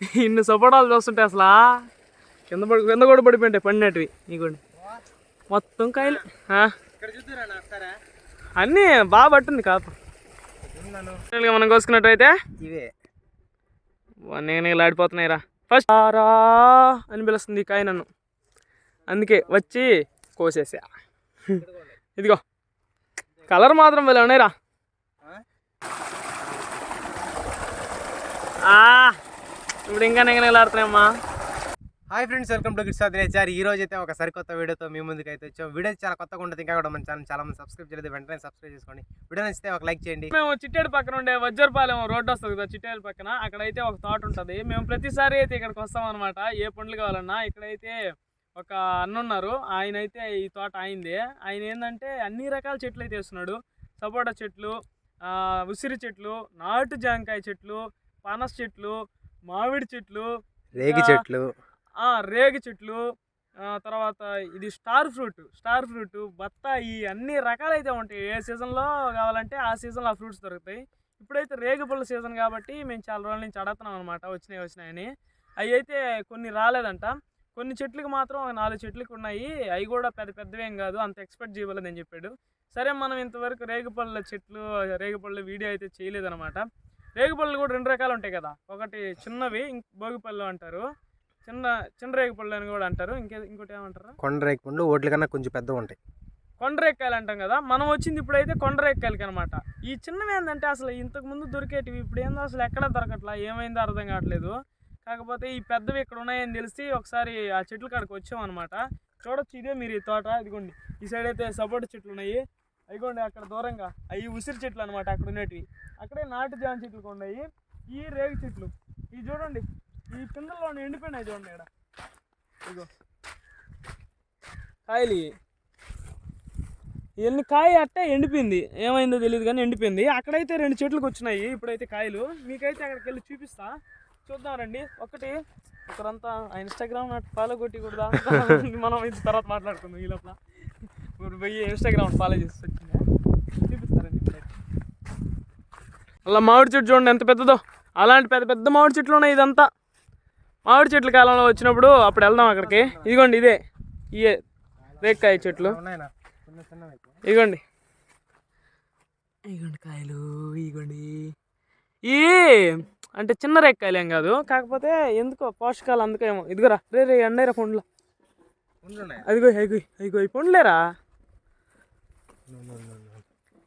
ఇన్ని సపోటాలు చూస్తుంటే అసలు కింద పడి కింద కూడా పడిపోయింటాయి పండినటివి ఇగోండి. మొత్తం కాయలు అన్నీ బాగా పట్టింది కాపు. మనం కోసుకున్నట్టయితే? ఇవే. నేను లాడిపోతున్నాయిరా ఫస్ట్ రా అని పిలుస్తుంది కాయ నన్ను. అందుకే వచ్చి కోసేసా. ఇదిగో. కలర్ మాత్రం వెళ్ళి ఉన్నాయిరా. ఆ, ఇప్పుడు ఇంకా నెగనెగలాడుతున్నాయమ్మా హాయ్ ఫ్రెండ్స్ వెల్కమ్ టు గిట్స్ సార్ ఈ రోజు అయితే ఒక సరికొత్త వీడియోతో మీ ముందుకు అయితే వచ్చాం. వీడియో చాలా కొత్తగా ఉంటుంది ఇంకా కూడా మన ఛానల్ చాలా మంది సబ్స్క్రైబ్ చేయలేదు వెంటనే సబ్స్క్రైబ్ చేసుకోండి. వీడియో నచ్చితే ఒక లైక్ చేయండి. మేము చిట్టేడు పక్కన ఉండే వజ్రపాలెం రోడ్డు వస్తుంది కదా చిట్టేడు పక్కన. అక్కడైతే ఒక తోట ఉంటుంది. మేము ప్రతిసారి అయితే ఇక్కడికి వస్తాం అనమాట ఏ పండ్లు కావాలన్నా. ఇక్కడైతే ఒక అన్న ఉన్నారు. ఆయన అయితే ఈ తోట ఆయనదే ఆయన ఏంటంటే అన్ని రకాల చెట్లు అయితే వేస్తున్నాడు. సపోటా చెట్లు ఉసిరి చెట్లు నాటు జాంకాయ చెట్లు పనస చెట్లు మామిడి చెట్లు రేగి చెట్లు. ఆ, రేగి చెట్లు తర్వాత ఇది స్టార్ ఫ్రూట్ స్టార్ ఫ్రూట్ బత్తాయి అన్ని రకాలైతే ఉంటాయి. ఏ సీజన్లో కావాలంటే ఆ సీజన్లో ఆ ఫ్రూట్స్ దొరుకుతాయి. ఇప్పుడైతే రేగి పళ్ళ సీజన్ కాబట్టి మేము చాలా రోజుల నుంచి అడుగుతున్నాం అనమాట వచ్చినాయి వచ్చినాయని. అవి అయితే కొన్ని రాలేదంట. కొన్ని చెట్లకి మాత్రం ఒక నాలుగు చెట్లకి ఉన్నాయి. అవి కూడా పెద్ద పెద్దవేం కాదు. అంత ఎక్స్పెక్ట్ చేయలేదని చెప్పాడు. సరే మనం ఇంతవరకు రేగిపళ్ళ చెట్లు రేగిపళ్ళ వీడియో అయితే చేయలేదన్నమాట. రేగిపళ్ళు కూడా రెండు రకాలు ఉంటాయి కదా. ఒకటి చిన్నవి భోగిపళ్ళు అంటారు. చిన్న చిన్న రేగిపళ్ళు అని కూడా అంటారు. ఇంకే ఇంకోటి ఏమంటారు? కొండ రేగి పండు ఓట్ల కన్నా కొంచెం పెద్దగా ఉంటాయి. కొండరేక్కాయలు అంటాం కదా. మనం వచ్చింది ఇప్పుడైతే కొండరేక్కాయలకి అనమాట. ఈ చిన్నవి ఏంటంటే అసలు ఇంతకు ముందు దొరికేటివి ఇప్పుడు ఏందో అసలు ఎక్కడ దొరకట్లా ఏమైందో అర్థం కావట్లేదు. కాకపోతే ఈ పెద్దవి ఇక్కడ ఉన్నాయని తెలిసి ఒకసారి ఆ చెట్ల కాడికి వచ్చాం అనమాట చూడొచ్చు ఇదే మీరు ఈ తోట ఇదిగోండి. ఈ సైడ్ అయితే సపోటా చెట్లు ఉన్నాయి. అయిగోండి అక్కడ దూరంగా. అవి ఉసిరి చెట్లు అనమాట అక్కడ ఉన్నటివి. అక్కడే నాటు జామ చెట్లు కూడా ఉన్నాయి. ఈ రేగు చెట్లు. ఇవి చూడండి. ఈ పిందల్లో ఎండిపోయినాయి చూడండి ఇక్కడ. ఇదిగో. కాయలు ఎన్ని కాయ అట్టే ఎండిపోయింది. ఏమైందో తెలియదు కానీ ఎండిపోయింది. అక్కడైతే రెండు చెట్లకు వచ్చినాయి ఇప్పుడైతే కాయలు. మీకైతే అక్కడికి వెళ్ళి చూపిస్తా. చూద్దాం రండి. ఒకటి ఒకరంతా ఇన్స్టాగ్రామ్ నాకు ఫాలో కొట్టి కూడా మనం ఇది తర్వాత మాట్లాడుకుందాం ఈ లోపల. ఇప్పుడు పోయి ఇన్స్టాగ్రామ్ ఫాలో చేసి వచ్చిందా చూపిస్తారండి అలా మామిడి చెట్టు చూడండి ఎంత పెద్దదో. అలాంటి పెద్ద పెద్ద మామిడి చెట్లు ఉన్నాయి ఇదంతా. మామిడి చెట్ల కాలంలో వచ్చినప్పుడు అప్పుడు వెళ్దాం అక్కడికి. ఇదిగోండి ఇదే. ఇయే రేక్కాయ చెట్లు. ఇగోండి ఇగోండి కాయలు ఇగోండి ఈ అంటే చిన్న రేక్కాయలు ఏం కాదు. కాకపోతే ఎందుకో పోషకాలు అందుకేమో. ఇదిగోరా రే రే ఎండేరా పండ్లు అదిగో అదిగో ఈ పండ్లేరా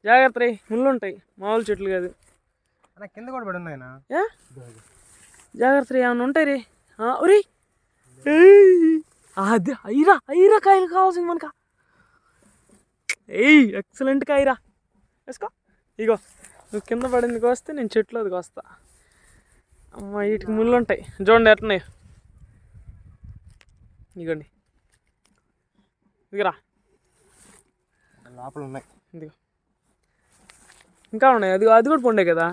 జాగ్రత్త రే ముళ్ళు ఉంటాయి. మామూలు చెట్లు కాదు. అన్న కింద కూడా పడి ఉన్నాయినా ఏ? జాగ్రత్త రే ఏమైనా ఉంటాయి రే. ఒరి అది ఐరా ఐరా కాయలు కావాల్సింది మనక. ఏయ్ ఎక్సలెంట్ కాయరా. వేసుకో. ఇగో నువ్వు కింద పడింది కోస్తే నేను చెట్లు అది కోస్తా. అమ్మ వీటికి ముళ్ళు ఉంటాయి. చూడండి ఎట్లున్నాయి. ఇగోండి. ఇదిగరా లోపల ఉన్నాయి ఇదిగో. ఇంకా ఉన్నాయి. అది అది కూడా పండే కదా?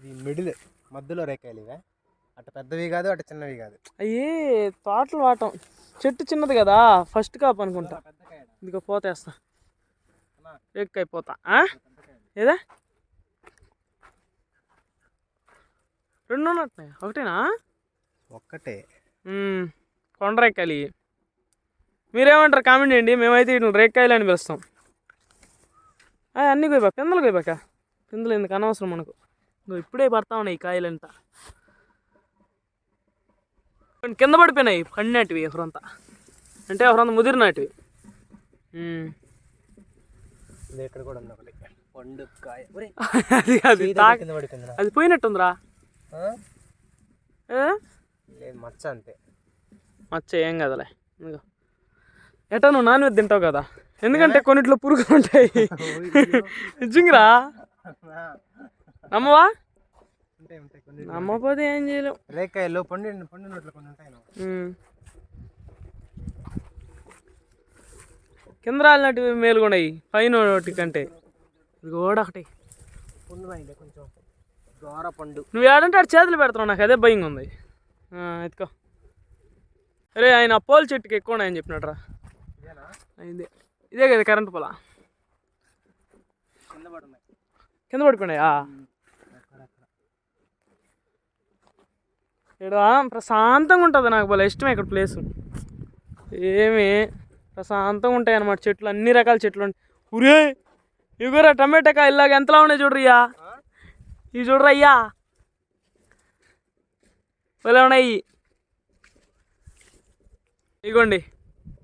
ఇది మిడిల్. మధ్యలో రేకాయలు ఇవే. అటు పెద్దవి కాదు అటు చిన్నవి కాదు. అయ్యి తోటలు వాటం. చెట్టు చిన్నది కదా? ఫస్ట్ కాపు అనుకుంటా. ఇదిగో పోతేస్తా ఎక్కైపోతా? ఏదా? రెండు ఉన్నట్టున్నాయి? ఒకటేనా? ఒక్కటే. మ్మ్. కొండ రేక్కాయలు ఇవి. మీరేమంటారు? కామెంట్ చేయండి. మేమైతే వీటిని రేక్కాయలు అని పిలుస్తాం. అన్నీ పోయిపా పిందలు పోయిపాక పిందలు ఎందుకు అనవసరం మనకు? ఇప్పుడే పడతా ఉన్నాయి కొన్ని కింద పడిపోయినాయి. పండినటివి ఒకరంతా అంటే ఒకరంతా ముదిరినటివి మ్మ్. ఇది ఇక్కడ కూడా ఉంది ఒకటి. పండు కాయ ఒరేయ్, అది కింద పోయినట్టుందిరా? లేదు మచ్చ అంతే. మచ్చ ఏం కదలే. ఎట్టా నువ్వు నాన్ వెజ్ తింటావు కదా? ఎందుకంటే కొన్నిట్లో పురుగులు ఉంటాయి. నిజంగా నమ్మవా? నమ్మకపోతే ఏం చేయలేం. రేకాయలు పండు పండినట్లు కొన్ని ఉంటాయి. కింద పైన ఒకటి కంటే. ఇది కూడా ఒకటి. కొంచెం. పండు. నువ్వు ఏడంటే చేతులు పెడుతున్నావు. నాకు అదే భయంగా ఉంది. ఎత్తుకో. అరే ఆయన పోల్ చెట్టుకి ఎక్కువ ఉన్నాయని చెప్పినట్టు రా ఇదేనా? ఇదే. ఇదే కదా కరెంట్ పొల? కింద పడిపోయినాయా? ఇక్కడ ప్రశాంతంగా ఉంటుంది నాకు భలే ఇష్టం ఇక్కడ ప్లేస్ ఏమి ప్రశాంతంగా ఉంటాయి అన్నమాట చెట్లు అన్ని రకాల చెట్లు ఉంటాయి ఉరే ఇగురా టమాటా ఇలాగ ఎంతలా ఉన్నాయి చూడరయ్యా ఇవి చూడరా అయ్యా భలే ఉన్నాయి. ఇగోండి.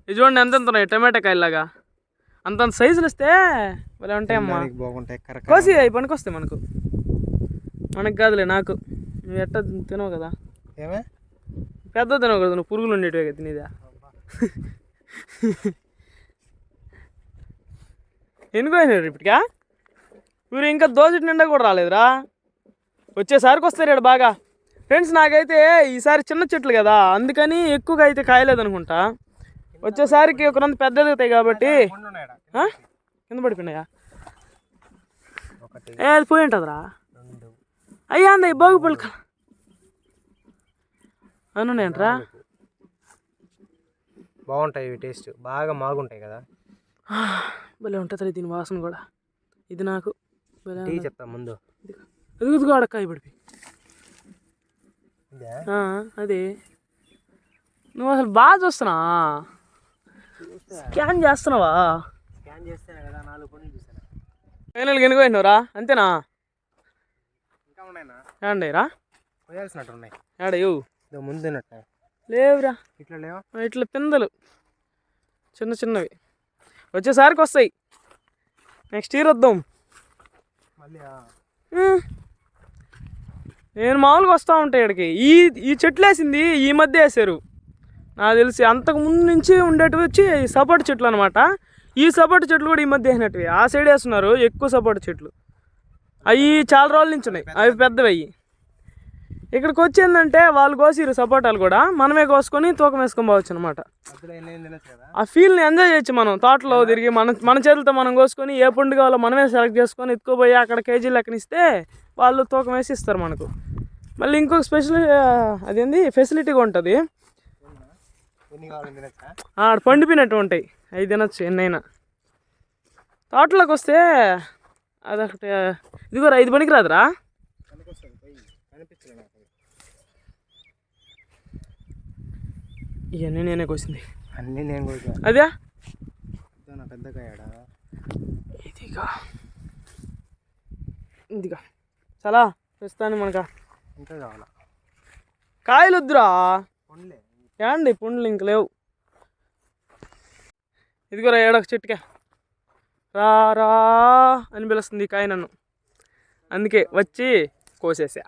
ఇవి చూడండి ఎంత ఎంత ఉన్నాయి? టమాటా కాయలాగా అంతంత సైజులు వస్తే భలే ఉంటాయమ్మా బాగుంటాయి కోసి అవి పనికొస్తాయి మనకు. మనకు కాదులే నాకు. నువ్వు ఎట్ట తినవు కదా. ఏమే? పెద్ద తినవు కదా నువ్వు పురుగులు ఉండేటివే కదా తినేదా. ఎందుకు అయినారు ఇప్పటికా? ఊరు ఇంకా దోసటి నిండా కూడా రాలేదురా. వచ్చేసారికి వస్తారు ఇక్కడ బాగా. ఫ్రెండ్స్ నాకైతే ఈసారి చిన్న చెట్లు కదా అందుకని ఎక్కువగా అయితే కాయలేదు అనుకుంటా వచ్చేసారికి ఒక రెండు పెద్దది అవుతాయి కాబట్టి? కింద పడిపోయినాయా? ఏ అది పోయి ఉంటుందిరా అయ్యా అంద బాగు పలుక. అవునంట్రా బాగుంటాయి ఇవి టేస్ట్ బాగా మాగుంటాయి కదా. భలే ఉంటుంది దీని వాసన కూడా. ఇది నాకు. చెప్తా ముందు. ఇది ఇదిగో అడక్కాయ పడిపి ఇదే అదే. నువ్వు అసలు బాగా చూస్తున్నా. స్కాన్ చేస్తున్నావా? ఫైనల్ గెనుకోయినవరా అంతేనా? ఇంకా ఉన్నాయినా? ఏమండి రా? పోయాల్సినట్టు ఉన్నాయి ఏడయ్యో ఇదో ముందు తిన్నట్టు లేవురా. ఇట్లా లేవా? ఇట్లా పిందెలు. చిన్న చిన్నవి. వచ్చేసారికి వస్తాయి. నెక్స్ట్ ఇయర్ వద్దాం. మళ్ళీ. నేను మామూలుగా వస్తూ ఉంటాయి ఇక్కడికి ఈ ఈ చెట్లు వేసింది ఈ మధ్య వేసారు. నాకు తెలిసి అంతకు ముందు నుంచి ఉండేటివి వచ్చి సపోర్ట్ చెట్లు అనమాట ఈ సపోర్ట్ చెట్లు కూడా ఈ మధ్య వేసినట్టువి. ఆ సైడ్ వేస్తున్నారు ఎక్కువ సపోర్ట్ చెట్లు. అవి చాలా రోజుల నుంచి ఉన్నాయి. అవి పెద్దవి అయ్యి ఇక్కడికి వచ్చిందంటే వాళ్ళు కోసిరు సపోటాలు కూడా. మనమే కోసుకొని తూకం వేసుకొని పోవచ్చు అనమాట ఆ ఫీల్ని ఎంజాయ్ చేయొచ్చు మనం. తోటలో తిరిగి మన మన చేతులతో మనం కోసుకొని ఏ పండు కావాలో మనమే సెలెక్ట్ చేసుకొని ఎత్తుకుపోయి అక్కడ కేజీ లెక్కనిస్తే వాళ్ళు తూకం వేసి ఇస్తారు మనకు. మళ్ళీ ఇంకొక స్పెషల్ అదేంది? ఫెసిలిటీగా ఉంటుంది. ఆడ పండిపోయినట్టు ఉంటాయి. అవి తినచ్చు ఎన్నైనా. తోటలోకి వస్తే అదొకటి ఇదిగో ఐదు పనికి రాదురా ఇవన్నీ నేనే కోసింది. అన్నీ నేను అదే? నా పెద్ద కాయడా? ఇదిగా. ఇదిగా. చాలా ప్రస్తుతానికి మనక? ఇంకా కావాలా? కాయలు వద్దురా పండ్లే. ఏండి పుండ్లు ఇంక లేవు. ఇదిగోరా ఏడొక చెట్టుకే రా రా అని పిలుస్తుంది కాయ నన్ను. అందుకే వచ్చి కోసేసా.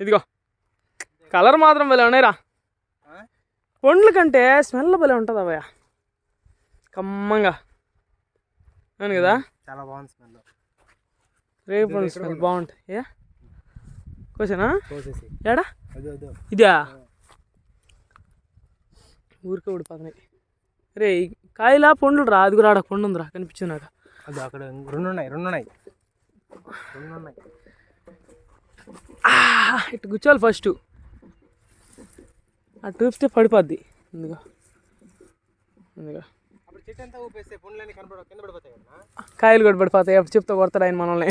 ఇదిగో కలర్ మాత్రం భలే ఉన్నాయిరా. పండ్ల కంటే స్మెల్ భలే ఉంటుంది అవయ్య కమ్మంగా. అవును కదా? చాలా బాగుంది స్మెల్. రేపు పండు స్మెల్ బాగుంటుంది కోసేనా? ఏడా ఇదా? ఊరికే ఊడిపోతున్నాయి. రే కాయలా పండ్లు రా? అది కూడా ఆడ పండు ఉందిరా కనిపించింది నాకు. అది అక్కడ రెండు ఉన్నాయి రెండు ఉన్నాయి రెండు ఉన్నాయి ఇటు కూర్చోవాలి ఫస్ట్ అటు చూపిస్తే పడిపోద్ది. ఇందుగా. ఇందుగా. కింద కదా? కాయలు కూడా పడిపోతాయి. అప్పుడు చెప్తే కొడతాడు ఆయన మనల్ని.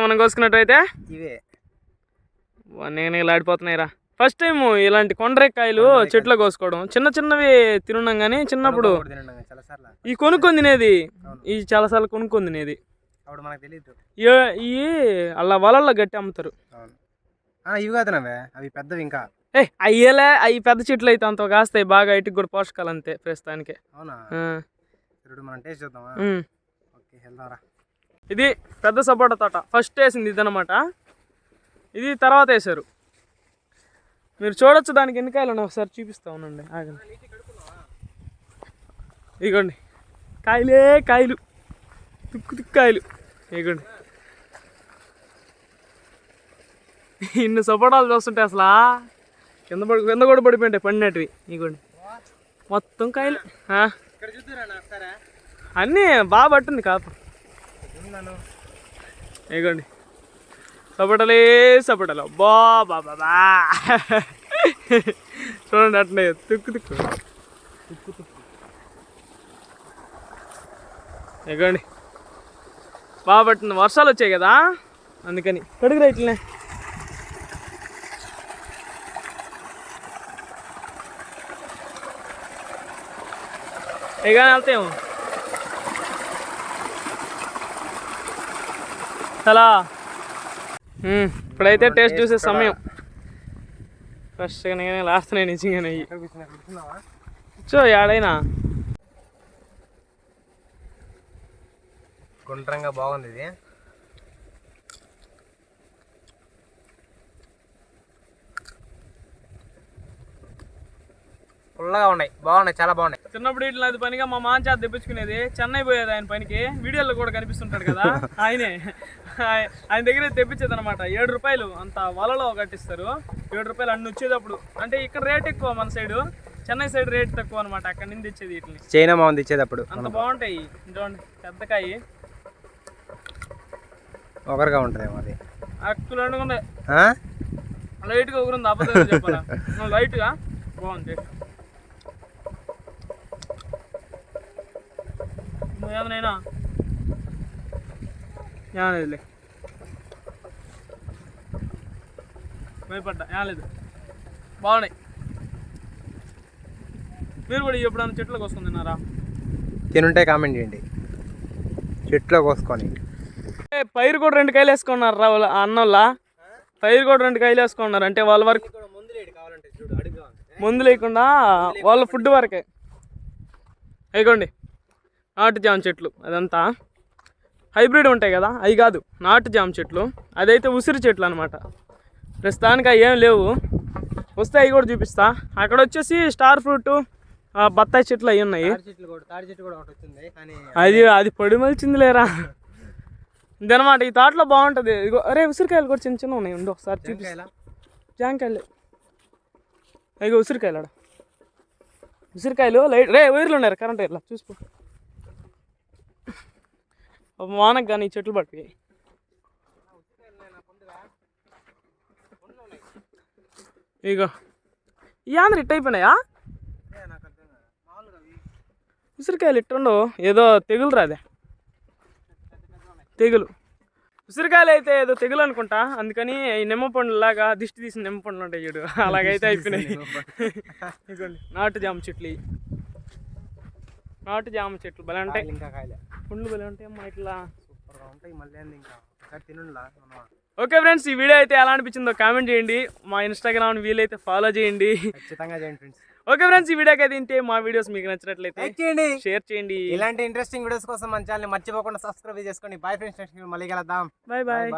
మనం కోసుకున్నట్టయితే? ఇవే. నేను ఆడిపోతున్నాయి రా ఫస్ట్ టైం ఇలాంటి కొండరెక్కాయలు చెట్లో కోసుకోవడం. చిన్న చిన్నవి తినున్నాం కానీ చిన్నప్పుడు ఈ కొనుక్కొని తినేది. అవును. ఈ చాలాసార్లు కొనుక్కొని తినేది. తెలియదు ఏ- ఈ అలా వలల్లో గట్టి అమ్ముతారు. ఇవి కాదునవే అవి పెద్దవి ఇంకా. ఏ అయ్యేలే అవి పెద్ద చెట్లు అయితే అంత కాస్తాయి బాగా ఇటుకు కూడా పోషకాలు అంతే ప్రస్తుతానికి. అవునా? ఆ, ఇప్పుడు మనం టేస్ట్ చూద్దామా? ఉమ్. ఓకే వెళ్దాంరా. ఇది పెద్ద సపోటా తోట. ఫస్ట్ వేసింది ఇదనమాట ఇది తర్వాత వేసారు మీరు చూడొచ్చు దానికి ఎన్ని కాయలు ఉన్నాయి ఒకసారి చూపిస్తా ఉండండి. ఆగండి. ఇదిగోండి కాయలే కాయలు. తుక్కు తుక్కు కాయలు. ఇదిగోండి ఇన్ని సపోటాలు చూస్తుంటే అసలు కింద పడి కింద కూడా పడిపోయింటాయి పండినట్టువి ఇదిగోండి మొత్తం కాయలు. అన్నీ బాగా పట్టింది కాపు. ఇగోండి. సపటలే సపటలు. బా బా బా బా. చూడండి అట్లే తుక్కు తుక్కు. తుక్కు తుక్కు. ఇగోండి. బాగా పట్టింది. వర్షాలు వచ్చాయి కదా? అందుకని. కడుగు రైట్లనే ఇక వెళ్తాము చాలా ఇప్పుడైతే టేస్ట్ చూసే సమయం ఫ్రెష్గా లాస్తున్నాయి లాస్ట్ నేను నిజంగానే అయ్యి చో ఏడైనా గుండ్రంగా బాగుంది ఇది. పుల్లగా ఉన్నాయి. బాగున్నాయి చాలా బాగున్నాయి. చిన్నప్పుడు ఇట్లా అది పనిగా మా మామ చేత తెప్పించుకునేది. చెన్నై పోయేది ఆయన పనికి. వీడియోలో కూడా కనిపిస్తుంటాడు కదా. ఆయనే. ఆయ- ఆయన దగ్గర తెప్పించేది అనమాట ఏడు రూపాయలు అంత వలలో కట్టిస్తారు. ఏడు రూపాయలు అన్ని వచ్చేటప్పుడు. అంటే ఇక్కడ రేట్ ఎక్కువ మన సైడ్ చెన్నై సైడ్ రేట్ తక్కువ అనమాట అక్కడ నుంచి తెచ్చేది వీటిని. చైనా బాగుంది ఇచ్చేటప్పుడు. అంత బాగుంటాయి. చూడండి పెద్దకాయ ఒకరిగా ఉంటుందేమో అది. అక్కులు అనుకుంది ఆ? లైట్గా ఊరుంది అబద్ధం చెప్పాలా? లైట్గా? బాగుంది. ఏదనైనా ఏమలేదులే భయపడ్డా? ఏమలేదు బాగున్నాయి. మీరు కూడా ఎప్పుడైనా చెట్లకు వస్తుంది తిన్నారా? తినుంటే కామెంట్ చేయండి. చెట్లో కోసుకొని. పైరు కూడా రెండు కాయలు వేసుకున్నారు రా వాళ్ళ అన్నోళ్ళ. పైరు కూడా రెండు కాయలు వేసుకున్నారు. అంటే వాళ్ళ వరకు ముందు లేకుండా వాళ్ళ ఫుడ్ వరకే. అయికోండి నాటు జామ చెట్లు అదంతా హైబ్రిడ్ ఉంటాయి కదా అవి కాదు నాటు జామ చెట్లు. అదైతే ఉసిరి చెట్లు అనమాట ప్రస్తుతానికి అవి ఏం లేవు. వస్తే అవి కూడా చూపిస్తా. అక్కడ వచ్చేసి స్టార్ ఫ్రూట్ బత్తాయి చెట్లు అవి ఉన్నాయి. తాడి చెట్లు కూడా తాడి చెట్టు కూడా ఒకటి వచ్చింది కానీ అది అది పొడి మలిచింది లేరా? ఇదనమాట ఈ తోటలో బాగుంటుంది. ఇగో అరే ఉసిరికాయలు కూడా చిన్న చిన్న ఉన్నాయి. ఉండు ఒకసారి చూపిస్తా జాంకాయలా? ఇగో ఉసిరికాయలు ఆడ. ఉసిరికాయలు లైట్ రే వైర్లు ఉన్నారు కరెంట్ వైర్లా చూసుకో. వానకు కానీ చెట్లు ఇగో. ఈ ఆంధ్ర ఇట్ అయిపోయినాయా ఉసిరికాయలు ఇట్టుండవు ఏదో తెగులు రాదే తెగులు. ఉసిరికాయలు అయితే ఏదో తెగులు అనుకుంటా అందుకని ఈ నిమ్మ పండ్లాగా దిష్టి తీసిన నిమ్మ పండ్లు ఉంటాయి చూడు. అలాగైతే అయిపోయినాయి. నాటు జామ చెట్లు. నాటు జామ చెట్లు భలే ఉంటాయి. ఇంకా కాయలే. పండ్లు భలే ఉంటాయి అమ్మా ఇట్లా. సూపర్గా ఉంటాయి మళ్ళీ ఇంకా? ఒకసారి తినుండ్లా ఓకే ఫ్రెండ్స్ ఈ వీడియో అయితే ఎలా అనిపించిందో కామెంట్ చేయండి. మా ఇన్స్టాగ్రామ్ వీలైతే ఫాలో చేయండి. ఖచ్చితంగా చేయండి ఫ్రెండ్స్ ఓకే ఫ్రెండ్స్ ఈ వీడియోకి అయితే తింటే మా వీడియోస్ మీకు నచ్చినట్లయితే లైక్ చేయండి. షేర్ చేయండి. ఇలాంటి ఇంట్రెస్టింగ్ వీడియోస్ కోసం మన ఛానల్ మర్చిపోకుండా సబ్స్క్రైబ్ చేసుకోండి. బాయ్ ఫ్రెండ్స్ నెక్స్ట్ మళ్ళీ కలుద్దాం. Bye bye